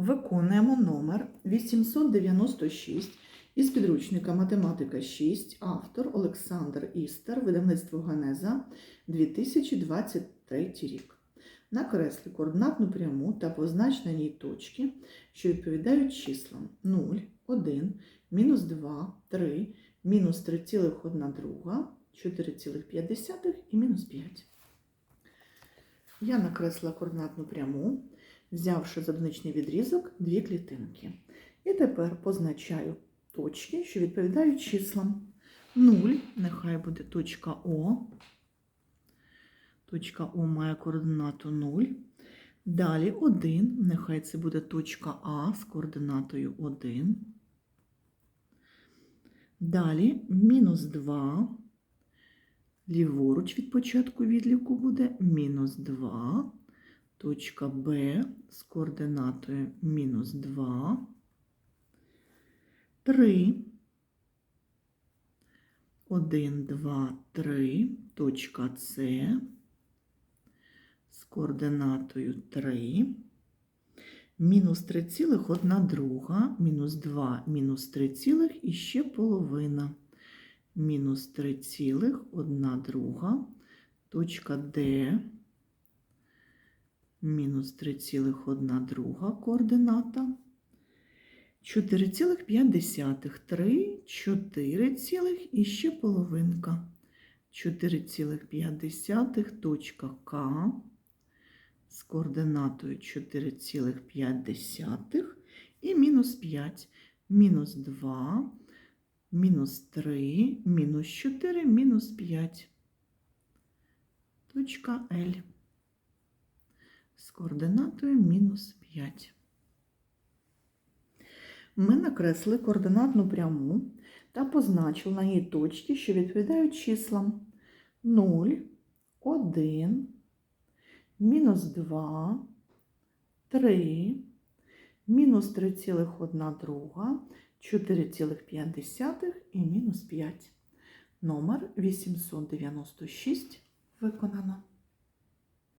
Виконуємо номер 896 із підручника Математика 6, автор Олександр Істер, видавництво Генеза 2023 рік. Накресли координатну пряму та познач на ній точки, що відповідають числам 0, 1, мінус 2, 3, мінус 3,1 друга, 4,5 і мінус 5. Я накресла координатну пряму, взявши за одиничний відрізок дві клітинки. І тепер позначаю точки, що відповідають числам. 0, нехай буде точка О. Точка О має координату 0. Далі 1, нехай це буде точка А з координатою 1. Далі мінус 2. Ліворуч від початку відліку буде мінус 2. Точка Б з координатою мінус 2. 3. 1, 2, 3. Точка С з координатою 3. Мінус 3,1 друга, мінус 2, мінус 3 цілих і ще половина. Мінус 3,1 друга, точка Д, мінус 3,1 друга координата. 4,5, 3, 4 цілих і ще половинка. 4,5 точка К з координатою 4,5 і мінус 5, мінус 2, мінус 3, мінус 4, мінус 5. Точка Л з координатою мінус 5. Ми накресли координатну пряму та позначили на ній точки, що відповідають числам 0, 1, мінус 2, 3, мінус 3,1 друга, 4,5 і мінус 5. Номер 896 виконано.